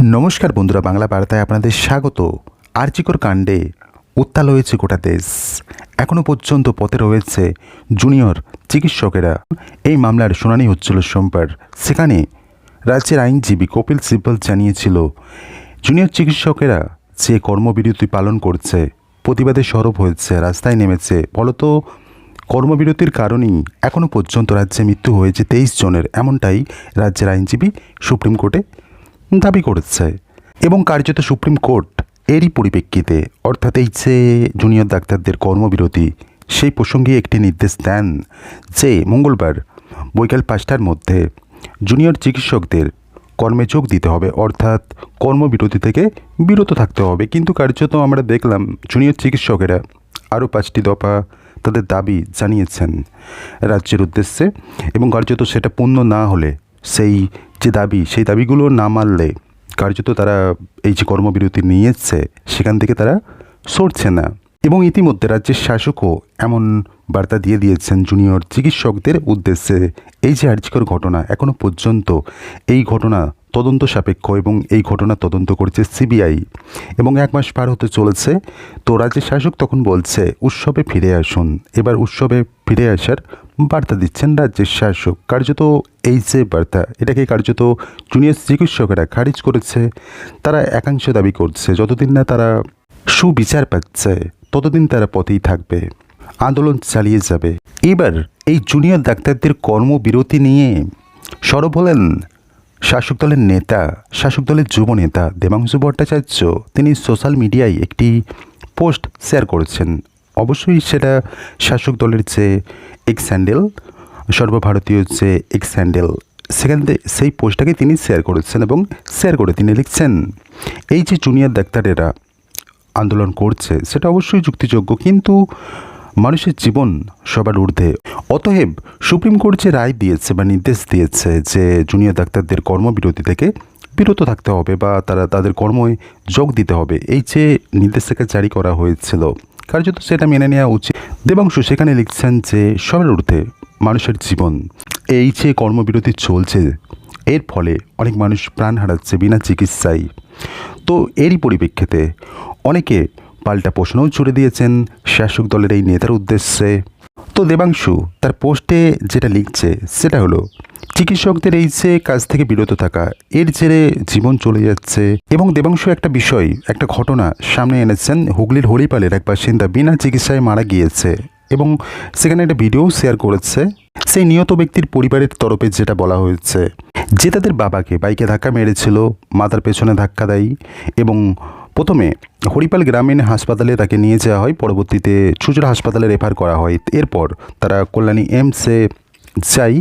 নমস্কার বন্ধুরা, বাংলা বার্তায় আপনাদের স্বাগত। আর্চিকর কাণ্ডে উত্তাল হয়েছে গোটা দেশ। এখনও পর্যন্ত পথে রয়েছে জুনিয়র চিকিৎসকেরা। এই মামলার শুনানি হচ্ছিল সোমবার। সেখানে রাজ্যের আইনজীবী কপিল সিব্বল জানিয়েছিল, জুনিয়র চিকিৎসকেরা যে কর্মবিরতি পালন করছে, প্রতিবাদে সরব হয়েছে, রাস্তায় নেমেছে, ফলত কর্মবিরতির কারণেই এখনও পর্যন্ত রাজ্যে মৃত্যু হয়েছে তেইশ জনের। এমনটাই রাজ্যের আইনজীবী সুপ্রিম কোর্টে দাবি করেছে এবং কার্যত সুপ্রিম কোর্ট এরই পরিপ্রেক্ষিতে, অর্থাৎ এই যে জুনিয়র ডাক্তারদের কর্মবিরতি, সেই প্রসঙ্গে একটি নির্দেশ দেন যে মঙ্গলবার বৈকাল পাঁচটার মধ্যে জুনিয়র চিকিৎসকদের কর্মে যোগ দিতে হবে, অর্থাৎ কর্মবিরতি থেকে বিরত থাকতে হবে। কিন্তু কার্যত আমরা দেখলাম জুনিয়র চিকিৎসকেরা আরও পাঁচটি দফা তাদের দাবি জানিয়েছেন রাজ্যের উদ্দেশ্যে এবং কার্যত সেটা পূর্ণ না হলে সেই যে দাবি, সেই দাবিগুলো না মানলে কার্যত তারা এই যে কর্মবিরতি নিয়েছে, সেখান থেকে তারা সরছে না। এবং ইতিমধ্যে রাজ্যের শাসকও এমন বার্তা দিয়ে দিয়েছেন, জুনিয়র চিকিৎসকদের উদ্দেশ্যে এই যে আর্জিকর ঘটনা এখনও পর্যন্ত এই ঘটনা তদন্ত সাপেক্ষ এবং এই ঘটনা তদন্ত করছে সিবিআই। এবং এক মাস পার হতে চলেছে, তো রাজ্যের শাসক তখন বলছে, উৎসবে ফিরে আসুন। এবার উৎসবে ফিরে আসার বার্তা দিচ্ছেন রাজ্যের শাসক। কার্যত এই যে বার্তা। এটাকে কার্যত জুনিয়র চিকিৎসকেরা খারিজ করেছে। তারা একাংশ দাবি করছে, যতদিন না তারা সুবিচার পাচ্ছে, ততদিন তারা পথেই থাকবে। আন্দোলন চালিয়ে যাবে। এবার এই জুনিয়র ডাক্তারদের কর্মবিরতি নিয়ে সরব হলেন শাসক দলের নেতা, শাসক দলের যুব নেতা দেবাংশু ভট্টাচার্য। তিনি সোশ্যাল মিডিয়ায় একটি পোস্ট শেয়ার করেছেন। অবশ্যই সেটা শাসক দলের যে এক্স স্যান্ডেল সর্বভারতীয় যে এক্স স্যান্ডেল সেখান থেকে সেই পোস্টটাকে তিনি শেয়ার করেছেন এবং শেয়ার করে তিনি লিখছেন, এই যে জুনিয়র ডাক্তারেরা আন্দোলন করছে, সেটা অবশ্যই যুক্তিযোগ্য, কিন্তু মানুষের জীবন সবার ঊর্ধ্বে। অতএব সুপ্রিম কোর্ট যে রায় দিয়েছে বা নির্দেশ দিয়েছে যে জুনিয়র ডাক্তারদের কর্মবিরতি থেকে বিরত থাকতে হবে বা তারা তাদের কর্মে যোগ দিতে হবে, এই যে নির্দেশিকা জারি করা হয়েছিল কার্যত সেটা মেনে নেওয়া উচিত। দেবাংশু সেখানে লিখছেন যে, সবার ঊর্ধ্বে মানুষের জীবন। এই যে কর্মবিরতি চলছে, এর ফলে অনেক মানুষ প্রাণ হারাচ্ছে বিনা চিকিৎসায়। তো এরই পরিপ্রেক্ষিতে অনেকে পাল্টা প্রশ্নও ছুড়ে দিয়েছেন শাসক দলের এই নেতার উদ্দেশ্যে। তো দেবাংশু তার পোস্টে যেটা লিখছে, সেটা হলো, চিকিৎসকদের এই যে কাজ থেকে বিরত থাকা, এর জেরে জীবন চলে যাচ্ছে। এবং দেবাংশু একটা বিষয়, একটা ঘটনা সামনে এনেছেন হুগলির হরিপালের এক বাসিন্দা বিনা চিকিৎসায় মারা গিয়েছে। এবং সেখানে একটা ভিডিও শেয়ার করেছে, সেই নিহত ব্যক্তির পরিবারের তরফে যেটা বলা হয়েছে, যে তাদের বাবাকে বাইকে ধাক্কা মেরেছিল, মাথার পেছনে ধাক্কা দেয় এবং প্রথমে হরিপাল গ্রামীণ হাসপাতালে তাকে নিয়ে যাওয়া হয়, পরবর্তীতে চুচড়া হাসপাতালে রেফার করা হয়। এরপর তারা কল্যাণী এমসে যায়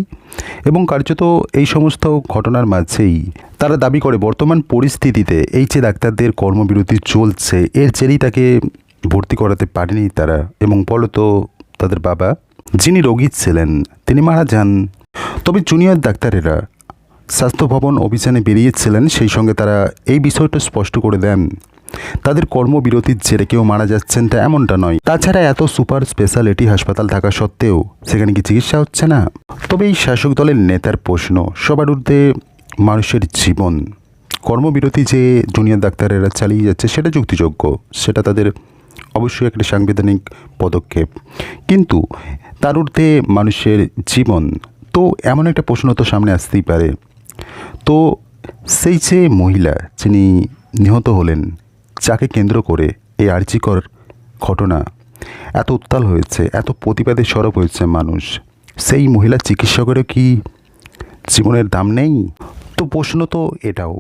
এবং কার্যত এই সমস্ত ঘটনার মাঝেই তারা দাবি করে, বর্তমান পরিস্থিতিতে এই যে ডাক্তারদের কর্মবিরতি চলছে। এর জেরেই তাকে ভর্তি করাতে পারেনি তারা এবং ফলত তাদের বাবা, যিনি রোগী ছিলেন, তিনি মারা যান। তবে জুনিয়র ডাক্তারেরা স্বাস্থ্য ভবন অভিযানে বেরিয়েছিলেন, সেই সঙ্গে তারা এই বিষয়টা স্পষ্ট করে দেন। তাদের কর্মবিরতির জেরে কেউ মারা যাচ্ছেন তা এমনটা নয়। তাছাড়া এত সুপার স্পেশালিটি হাসপাতাল থাকা সত্ত্বেও সেখানে কি চিকিৎসা হচ্ছে না? তবে এই শাসক দলের নেতার প্রশ্ন, সবার ঊর্ধ্বে মানুষের জীবন। কর্মবিরতি যে জুনিয়র ডাক্তারেরা চালিয়ে যাচ্ছে সেটা যুক্তিযোগ্য, সেটা তাদের অবশ্যই একটা সাংবিধানিক পদক্ষেপ। কিন্তু তার ঊর্ধ্বে মানুষের জীবন, তো এমন একটা প্রশ্ন তো সামনে আসতেই পারে। তো সেই যে মহিলা, যিনি নিহত হলেন যাকে কেন্দ্র করে এই আর্জিকর ঘটনা এত উত্তাল হয়েছে, এত প্রতিবাদে সরব হয়েছে মানুষ। সেই মহিলা চিকিৎসকেরও কি জীবনের দাম নেই? তো প্রশ্ন তো এটাও।